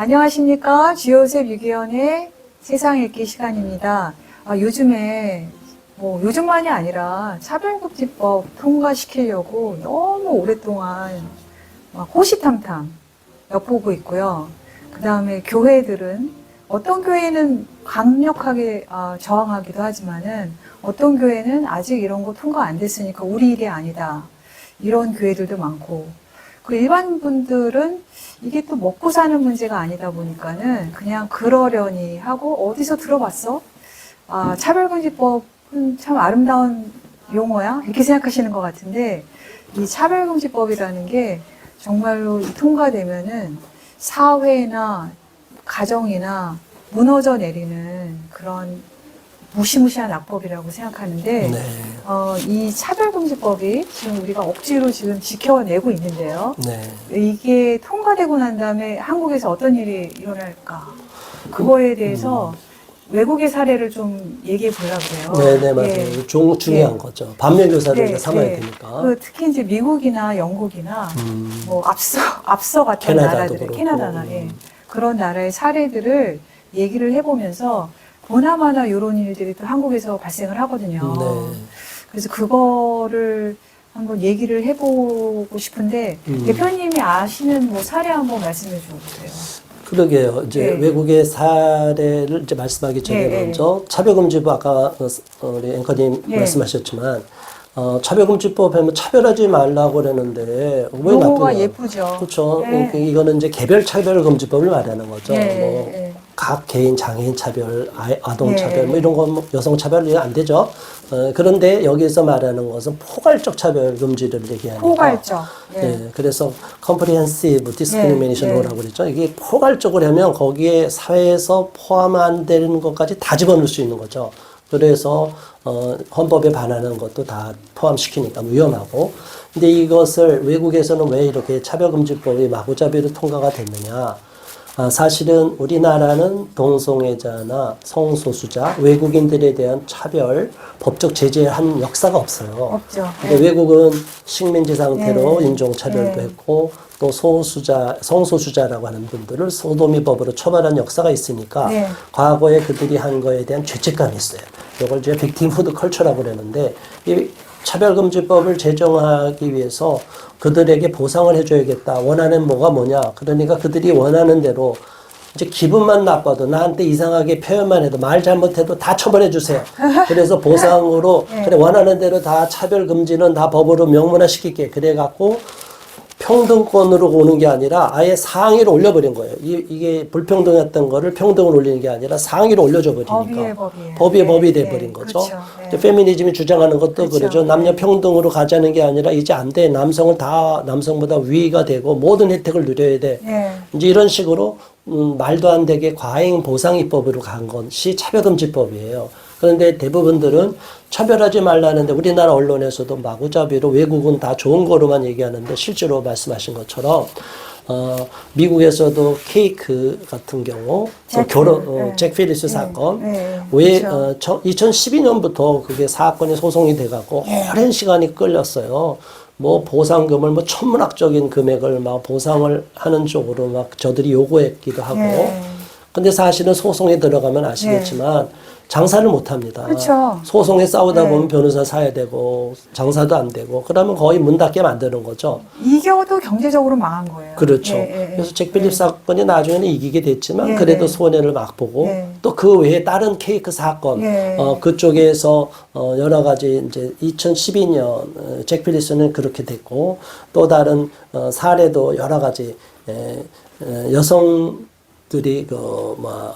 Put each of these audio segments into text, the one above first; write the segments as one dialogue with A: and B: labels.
A: 안녕하십니까. 지오셉 유기원의 세상 읽기 시간입니다. 아, 요즘에, 뭐, 요즘만이 아니라 차별금지법 통과시키려고 너무 오랫동안 막 호시탐탐 엿보고 있고요. 그 다음에 교회들은 어떤 교회는 강력하게 아, 저항하기도 하지만은 어떤 교회는 아직 이런 거 통과 안 됐으니까 우리 일이 아니다. 이런 교회들도 많고. 그 일반 분들은 이게 또 먹고 사는 문제가 아니다 보니까는 그냥 그러려니 하고 어디서 들어봤어? 아, 차별금지법은 참 아름다운 용어야? 이렇게 생각하시는 것 같은데 이 차별금지법이라는 게 정말로 이 통과되면은 사회나 가정이나 무너져 내리는 그런 무시무시한 악법이라고 생각하는데
B: 네.
A: 어, 이 차별금지법이 지금 우리가 억지로 지금 지켜내고 있는데요.
B: 네.
A: 이게 통과되고 난 다음에 한국에서 어떤 일이 일어날까? 그거에 대해서 외국의 사례를 좀 얘기해 보려고 그래요.
B: 네, 네, 맞아요.
A: 예.
B: 중, 중요한 거죠. 반면 교사를
A: 네,
B: 이제 삼아야
A: 네.
B: 되니까.
A: 그 특히 이제 미국이나 영국이나
B: 음,
A: 뭐 앞서 앞서
B: 캐나다도
A: 나라들. 캐나다나 예.
B: 음.
A: 그런 나라의 사례들을 얘기를 해보면서 보나마나 이런 일들이 또 한국에서 발생을 하거든요.
B: 네.
A: 그래서 그거를 한번 얘기를 해보고 싶은데
B: 음.
A: 대표님이 아시는 뭐 사례 한번 말씀해 주세요.
B: 그러게요. 이제
A: 네.
B: 외국의 사례를 이제 말씀하기 전에
A: 네, 네.
B: 먼저 차별금지법 아까 어, 우리 앵커님
A: 네.
B: 말씀하셨지만 어, 차별금지법 하면 차별하지 말라고 그러는데 왜 나쁘냐?
A: 예쁘죠.
B: 그렇죠.
A: 네.
B: 그 이거는 이제 개별 차별금지법을 말하는 거죠.
A: 네,
B: 뭐
A: 네.
B: 각 개인 장애인 차별, 아- 아동
A: 네.
B: 차별, 뭐 이런 건 여성 차별이 안 되죠. 어, 그런데 여기서 말하는 것은 포괄적 차별 금지를 얘기하니까.
A: 포괄적. 예.
B: 네, 그래서 comprehensive discrimination
A: 네, 네.
B: 라고 그랬죠. 이게 포괄적으로 하면 거기에 사회에서 포함 안 되는 것까지 다 집어넣을 수 있는 거죠. 그래서 어, 헌법에 반하는 것도 다 포함시키니까 위험하고. 근데 이것을 외국에서는 왜 이렇게 차별금지법이 마구잡이로 통과가 됐느냐? 아, 사실은 우리나라는 동성애자나 성소수자, 외국인들에 대한 차별, 법적 제재한 역사가 없어요.
A: 없죠.
B: 근데 외국은 식민지 상태로
A: 네.
B: 인종차별도
A: 네.
B: 했고 또 소수자, 성소수자라고 하는 분들을 소도미법으로 처벌한 역사가 있으니까
A: 네.
B: 과거에 그들이 한 거에 대한 죄책감이 있어요. 이걸 이제 빅팀푸드 컬처라고 그러는데 이 차별금지법을 제정하기 위해서 그들에게 보상을 해줘야겠다. 원하는 뭐가 뭐냐. 그러니까 그들이 원하는 대로 이제 기분만 나빠도 나한테 이상하게 표현만 해도 말 잘못해도 다 처벌해 주세요. 그래서 보상으로
A: 네.
B: 그래 원하는 대로 다 차별 금지는 다 법으로 명문화 시킬게. 그래 갖고 평등권으로 오는 게 아니라 아예 상위로 올려버린 거예요. 이, 이게 불평등했던 거를 평등으로 올리는 게 아니라 상위로 올려줘 버리니까
A: 법이에요.
B: 법이
A: 네,
B: 법이
A: 네,
B: 돼버린 거죠.
A: 그렇죠. 네.
B: 페미니즘이 주장하는 것도
A: 그렇죠.
B: 그러죠 남녀
A: 네.
B: 평등으로 가자는 게 아니라 이제 안 돼. 남성은 다 남성보다 위가 되고 모든 혜택을 누려야 돼.
A: 네.
B: 이제 이런 식으로 음, 말도 안 되게 과잉 보상 입법으로 간 것이 차별금지법이에요. 그런데 대부분들은 차별하지 말라는데 우리나라 언론에서도 마구잡이로 외국은 다 좋은 거로만 얘기하는데 실제로 말씀하신 것처럼 어, 미국에서도 케이크 같은 경우
A: 잭
B: 결혼
A: 필-
B: 어,
A: 네.
B: 잭 필리스
A: 네,
B: 사건
A: 네,
B: 왜
A: 그렇죠.
B: 어, 저, 2012년부터 그게 사건이 소송이 돼갖고 오랜 시간이 끌렸어요. 뭐 보상금을 뭐 천문학적인 금액을 막 보상을 하는 쪽으로 막 저들이 요구했기도 하고.
A: 네.
B: 근데 사실은 소송에 들어가면 아시겠지만 장사를 못 합니다.
A: 그렇죠.
B: 소송에 싸우다
A: 네.
B: 보면 변호사 사야 되고 장사도 안 되고 그러면 거의 문 닫게 만드는 거죠.
A: 이겨도 경제적으로 망한 거예요.
B: 그렇죠.
A: 예, 예, 예.
B: 그래서 잭 필립 사건이 나중에는 이기게 됐지만
A: 예,
B: 그래도
A: 네.
B: 손해를 맛보고
A: 네.
B: 또그 외에 다른 케이크 사건
A: 예.
B: 어, 그쪽에서 어, 여러 가지 이제 2012년 어, 잭 필립스는 그렇게 됐고 또 다른 어, 사례도 여러 가지 에, 에, 여성 들이 그뭐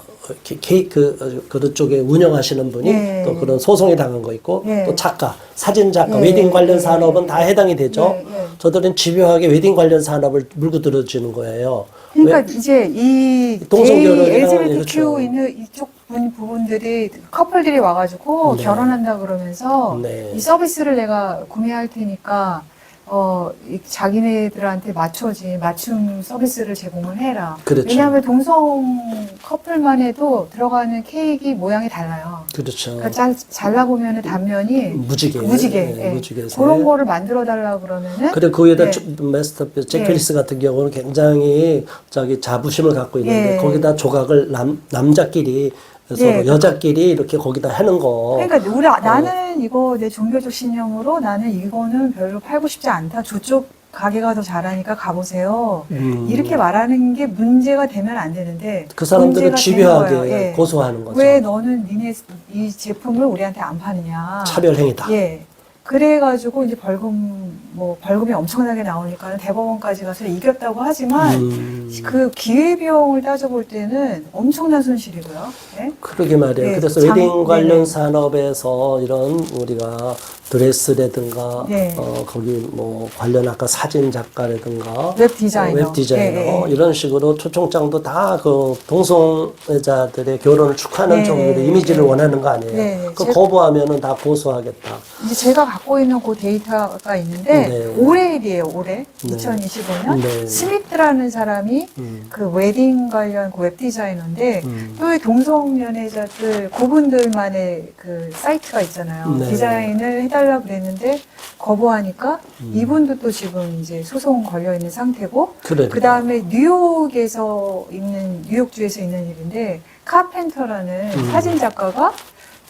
B: 케이크 어, 그런 쪽에 운영하시는 분이
A: 예.
B: 또 그런 소송에 당한 거 있고
A: 예.
B: 또 작가 사진 작가
A: 예.
B: 웨딩 관련
A: 예.
B: 산업은 다 해당이 되죠.
A: 예, 예.
B: 저들은 집요하게 웨딩 관련 산업을 물고 들어주는 거예요.
A: 그러니까
B: 왜?
A: 이제 이
B: 동성
A: 게이,
B: 결혼이랑
A: LGBTQ
B: 그렇죠.
A: 있는 이쪽 분 부분들이 커플들이 와가지고
B: 네.
A: 결혼한다 그러면서
B: 네.
A: 이 서비스를 내가 구매할 테니까 어, 이 자기네들한테 맞춰진 맞춤 서비스를 제공을 해라.
B: 그렇죠.
A: 왜냐하면 동성 커플만 해도 들어가는 케이크 모양이 달라요.
B: 그렇죠.
A: 그러니까 잘, 잘라보면 단면이
B: 무지개.
A: 무지개.
B: 네,
A: 예.
B: 무지개색.
A: 그런 거를 만들어 달라 그러면은
B: 그리고 그 위에다
A: 네.
B: 조- 마스터피스 잭피리스 같은 경우는 굉장히 저기 자부심을 갖고 있는데
A: 예.
B: 거기다 조각을 남 남자끼리 그래서
A: 예.
B: 여자끼리 이렇게 거기다 하는 거.
A: 그러니까 우리 나는 이거 내 종교적 신념으로 나는 이거는 별로 팔고 싶지 않다. 저쪽 가게가 더 잘하니까 가보세요.
B: 음.
A: 이렇게 말하는 게 문제가 되면 안 되는데
B: 그 사람들은 집요하게.
A: 예.
B: 고소하는 거죠.
A: 왜 너는 니네 이 제품을 우리한테 안 파느냐?
B: 차별 행위다.
A: 예. 그래가지고 이제 벌금 뭐 벌금이 엄청나게 나오니까 대법원까지 가서 이겼다고 하지만
B: 음.
A: 그 기회비용을 따져볼 때는 엄청난 손실이고요. 예?
B: 그러게 말이에요.
A: 네,
B: 그래서
A: 장-
B: 웨딩 관련
A: 네네.
B: 산업에서 이런 우리가 드레스라든가
A: 네.
B: 어 거기 뭐 관련 아까 사진 작가라든가
A: 웹 디자이너.
B: 웹 디자이너
A: 예, 예, 예.
B: 이런 식으로 초청장도 다 그 동성애자들의 결혼을 축하하는
A: 네,
B: 정도로
A: 네,
B: 이미지를
A: 네.
B: 원하는 거 아니에요?
A: 네,
B: 그
A: 제가-
B: 거부하면은 다 고소하겠다.
A: 이제 제가 갖고 있는 그 데이터가 있는데
B: 네.
A: 올해 일이에요. 올해
B: 네.
A: 2025년
B: 네.
A: 스미트라는 사람이
B: 음.
A: 그 웨딩 관련 그 웹 디자이너인데
B: 음.
A: 또이 동성 연애자들 그분들만의 그 사이트가 있잖아요.
B: 네.
A: 디자인을 해달라 고 그랬는데 거부하니까
B: 음.
A: 이분도 또 지금 이제 소송 걸려 있는 상태고.
B: 그
A: 다음에 뉴욕에서 있는 뉴욕주에서 있는 일인데 카펜터라는
B: 음.
A: 사진 작가가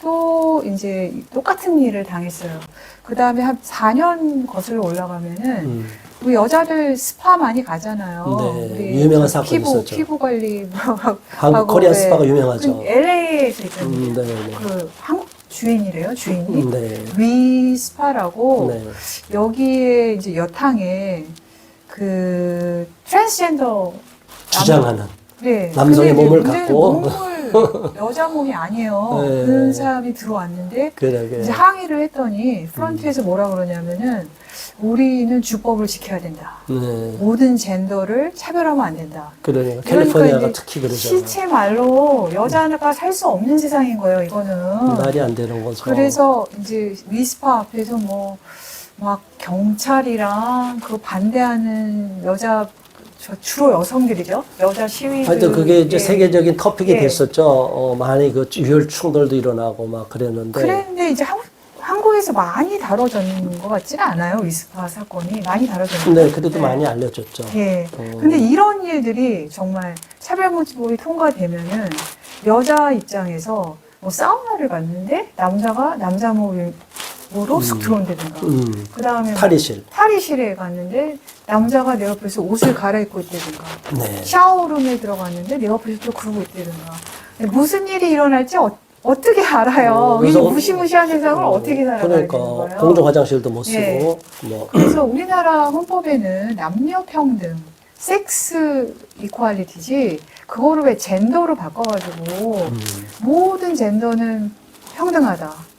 A: 또 이제 똑같은 일을 당했어요. 그 다음에 한 4년 거슬러 올라가면은
B: 음.
A: 우리 여자들 스파 많이 가잖아요.
B: 네,
A: 우리
B: 유명한
A: 저
B: 사건이
A: 피부,
B: 있었죠.
A: 피부 관리 뭐
B: 한국
A: 하고,
B: 코리아
A: 네.
B: 스파가 유명하죠.
A: 그 LA에서 있잖아요.
B: 음, 네, 네.
A: 그 한국 주인이래요, 주인이.
B: 음, 네.
A: 위 스파라고
B: 네.
A: 여기에 이제 여탕에 그 트랜스젠더
B: 주장하는.
A: 네.
B: 남성의 몸을 갖고.
A: 몸을 여자 몸이 아니에요.
B: 네.
A: 그런 사람이 들어왔는데
B: 그래, 그래.
A: 이제 항의를 했더니 프런트에서 뭐라 그러냐면은 우리는 주법을 지켜야 된다.
B: 네.
A: 모든 젠더를 차별하면 안 된다. 그러니까
B: 캘리포니아가
A: 이제
B: 특히 그러잖아요.
A: 실체 말로 여자가 살 수 없는 세상인 거예요, 이거는.
B: 말이 안 되는 거죠.
A: 그래서 이제 위스파 앞에서 뭐 막 경찰이랑 그 반대하는 여자 저 주로 여성들이죠. 여자 시위들.
B: 하여튼 그게 이제
A: 예.
B: 세계적인 토픽이
A: 예.
B: 됐었죠. 어, 많이 그 유혈 충돌도 일어나고 막 그랬는데.
A: 그랬는데 이제 한국, 한국에서 많이 다뤄졌는 것 같지는 않아요. 위스파 사건이 많이 다뤄졌는데.
B: 네, 그래도 많이 알려졌죠.
A: 예.
B: 어.
A: 근데 이런 일들이 정말 차별금지법이 통과되면은 여자 입장에서 뭐 사우나를 갔는데 남자가 남자 몸 으로 쑥 들어온다든가.
B: 음,
A: 그 다음에
B: 탈의실.
A: 탈의실에 갔는데 남자가 내 옆에서 옷을 갈아입고 있다든가.
B: 네.
A: 샤워룸에 들어갔는데 내 옆에서 또 그러고 있다든가. 무슨 일이 일어날지 어, 떻게 알아요?
B: 어,
A: 이 무시무시한 세상을 어, 떻게 살아가야
B: 그러니까
A: 되는 거예요?
B: 공중 화장실도 못 쓰고
A: 네.
B: 뭐
A: 그래서 우리나라 헌법에는 남녀 평등, 섹스 이퀄리티지 그거를 왜 젠더로 바꿔가지고
B: 음,
A: 모든 젠더는 평등하다.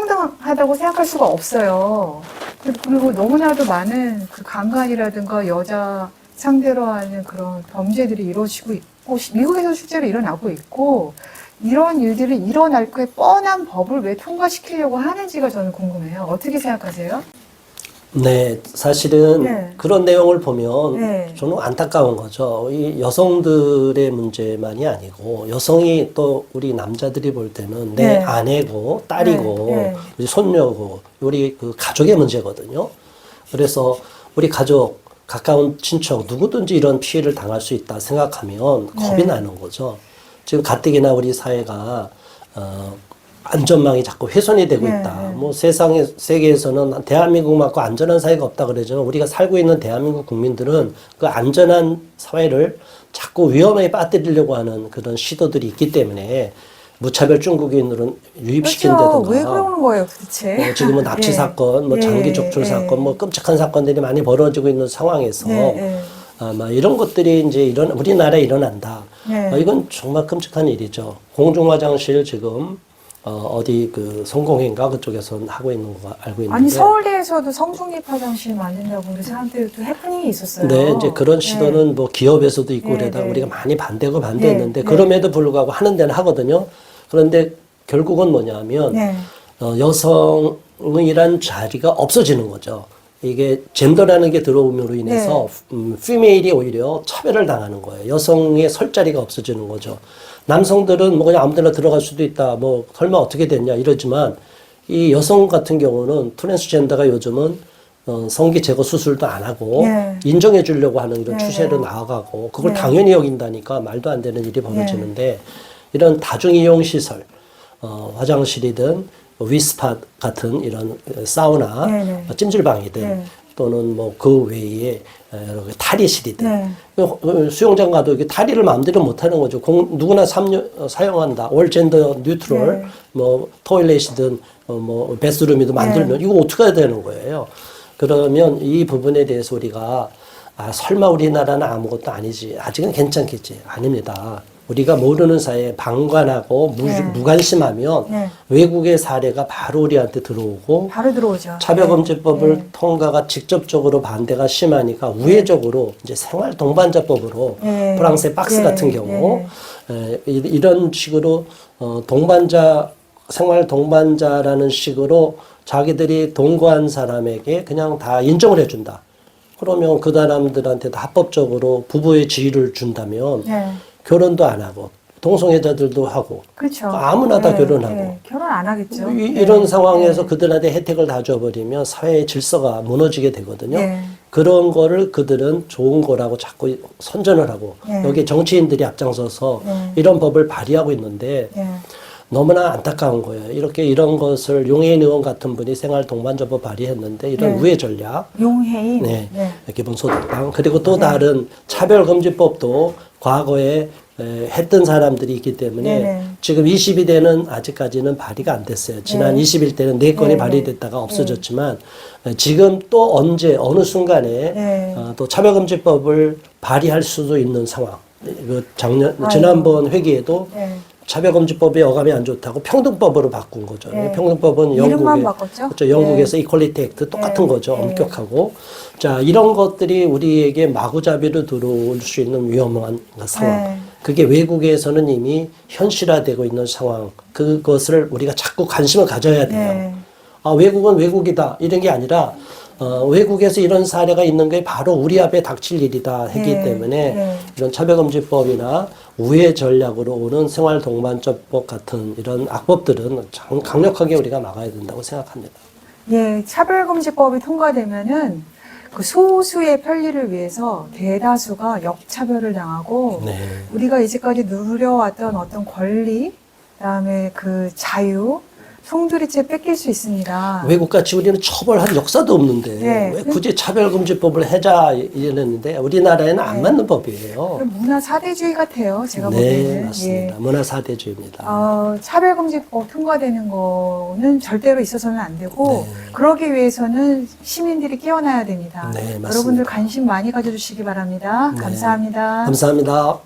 A: 평등하다고 생각할 수가 없어요. 그- 그리고 너무나도 많은 그 강간이라든가 여자 상대로 하는 그런 범죄들이 이루어지고 있고, 시- 미국에서 실제로 일어나고 있고, 이런 일들이 일어날 거에 뻔한 법을 왜 통과시키려고 하는지가 저는 궁금해요. 어떻게 생각하세요?
B: 네, 사실은
A: 네.
B: 그런 내용을 보면
A: 네.
B: 저는 안타까운 거죠. 이 여성들의 문제만이 아니고 여성이 또 우리 남자들이 볼 때는 내
A: 네.
B: 아내고 딸이고
A: 네, 네.
B: 우리 손녀고 우리 그 가족의 문제거든요. 그래서 우리 가족 가까운 친척 누구든지 이런 피해를 당할 수 있다 생각하면 겁이
A: 네.
B: 나는 거죠. 지금 가뜩이나 우리 사회가 어, 안전망이 자꾸 훼손이 되고
A: 네,
B: 있다.
A: 네.
B: 뭐 세상에 세계에서는 대한민국만큼 안전한 사회가 없다 그러지만 우리가 살고 있는 대한민국 국민들은 그 안전한 사회를 자꾸 위험에 빠뜨리려고 하는 그런 시도들이 있기 때문에 무차별 중국인으로 유입시킨다든가
A: 그렇죠. 왜 그러는 거예요, 도대체?
B: 어, 지금은 납치
A: 예.
B: 사건, 뭐
A: 예,
B: 장기 족출
A: 예.
B: 사건, 뭐 끔찍한 사건들이 많이 벌어지고 있는 상황에서
A: 네, 네.
B: 아마 이런 것들이 이제 이런 우리나라에 일어난다.
A: 네.
B: 어, 이건 정말 끔찍한 일이죠. 공중 화장실 지금 어, 어디 그 성공회인가 그쪽에서 하고 있는 거 알고 있는데.
A: 아니 서울대에서도 성중립 화장실 만든다고 우리 사람들이 또 해프닝이 있었어요.
B: 네, 이제 그런
A: 네.
B: 시도는 뭐 기업에서도 있고
A: 네,
B: 그러다
A: 네.
B: 우리가 많이 반대고 반대했는데
A: 네, 네.
B: 그럼에도 불구하고 하는 데는 하거든요. 그런데 결국은 뭐냐면
A: 네.
B: 어, 여성이란 자리가 없어지는 거죠. 이게 젠더라는 게 들어옴으로 인해서
A: 네.
B: 음, 피메일이 오히려 차별을 당하는 거예요. 여성의 설 자리가 없어지는 거죠. 남성들은 뭐 그냥 아무 데나 들어갈 수도 있다. 뭐 설마 어떻게 됐냐 이러지만 이 여성 같은 경우는 트랜스젠더가 요즘은 어, 성기 제거 수술도 안 하고
A: 네.
B: 인정해 주려고 하는 이런
A: 네,
B: 추세로
A: 네.
B: 나아가고 그걸
A: 네.
B: 당연히 여긴다니까 말도 안 되는 일이 벌어지는데 이런 다중 이용 시설 어, 화장실이든 뭐 위스팟 같은 이런 사우나
A: 네, 네.
B: 뭐 찜질방이든
A: 네.
B: 또는 뭐 그 외에 여러 개 탈의실이든
A: 네.
B: 그 수영장 가도 이게 탈의를 마음대로 못 하는 거죠. 공, 누구나 삼, 어, 사용한다. 올 젠더 뉴트럴,
A: 네.
B: 뭐 토일렛이든 어, 뭐 베스룸이든 만들면 이거 어떻게 해야 되는 거예요. 그러면 이 부분에 대해서 우리가 아 설마 우리나라는 아무것도 아니지. 아직은 괜찮겠지. 아닙니다. 우리가 모르는 사이에 방관하고 무,
A: 네.
B: 무관심하면
A: 네.
B: 외국의 사례가 바로 우리한테 들어오고
A: 바로 들어오죠.
B: 차별금지법을
A: 네.
B: 통과가 직접적으로 반대가 심하니까 우회적으로 이제 생활 동반자법으로
A: 네.
B: 프랑스의 박스
A: 네.
B: 같은 경우 에, 이- 이런 식으로 어, 동반자 생활 동반자라는 식으로 자기들이 동거한 사람에게 그냥 다 인정을 해준다. 그러면 그 사람들한테 다 합법적으로 부부의 지위를 준다면
A: 네.
B: 결혼도 안 하고 동성애자들도 하고
A: 그렇죠.
B: 아무나 다 결혼하고.
A: 네. 결혼 안 하겠죠.
B: 이,
A: 네.
B: 이런 상황에서
A: 네.
B: 그들한테 혜택을 다 줘버리면 사회의 질서가 무너지게 되거든요.
A: 네.
B: 그런 거를 그들은 좋은 거라고 자꾸 선전을 하고
A: 네.
B: 여기 정치인들이 앞장서서
A: 네.
B: 이런 법을 발의하고 있는데
A: 네.
B: 너무나 안타까운 거예요. 이렇게 이런 것을 용해인 의원 같은 분이 생활 동반자법 발의했는데 이런
A: 네.
B: 우회 전략
A: 용해인.
B: 네.
A: 네.
B: 기본소득당 그리고 또 다른 차별금지법도 과거에 에, 했던 사람들이 있기 때문에
A: 네네.
B: 지금 20일대는 아직까지는 발의가 안 됐어요. 지난
A: 네.
B: 20일대는 네 건이
A: 네네.
B: 발의됐다가 없어졌지만 에, 지금 또 언제 어느 순간에
A: 네.
B: 어, 또 차별금지법을 발의할 수도 있는 상황. 그 작년. 지난번 회기에도
A: 네.
B: 차별금지법이 어감이 안 좋다고 평등법으로 바꾼 거죠.
A: 네.
B: 평등법은 영국에? 그렇죠. 영국에서 이퀄리티 액트 똑같은
A: 네.
B: 거죠.
A: 네.
B: 엄격하고. 자, 이런 것들이 우리에게 마구잡이로 들어올 수 있는 위험한 상황.
A: 네.
B: 그게 외국에서는 이미 현실화되고 있는 상황. 그것을 우리가 자꾸 관심을 가져야 돼요.
A: 네.
B: 아, 외국은 외국이다. 이런 게 아니라 어, 외국에서 이런 사례가 있는 게 바로 우리 앞에 닥칠 일이다 했기
A: 네.
B: 때문에
A: 네.
B: 이런 차별금지법이나 우회 전략으로 오는 생활 동반자법 같은 이런 악법들은 장- 강력하게 우리가 막아야 된다고 생각합니다.
A: 예, 차별금지법이 통과되면은 그 소수의 편리를 위해서 대다수가 역차별을 당하고
B: 네.
A: 우리가 이제까지 누려왔던 어떤 권리, 그다음에 그 자유, 송두리째 뺏길 수 있습니다.
B: 외국같이 우리는 처벌할 역사도 없는데
A: 네.
B: 왜 굳이 차별금지법을 해자 이랬는데 우리나라에는 안
A: 네.
B: 맞는 법이에요.
A: 문화 사대주의 같아요. 제가
B: 네,
A: 보기에는.
B: 맞습니다.
A: 예.
B: 문화 사대주의입니다.
A: 어, 차별금지법 통과되는 거는 절대로 있어서는 안 되고
B: 네.
A: 그러기 위해서는 시민들이 깨어나야 됩니다.
B: 네, 맞습니다.
A: 여러분들 관심 많이 가져주시기 바랍니다.
B: 네.
A: 감사합니다.
B: 감사합니다.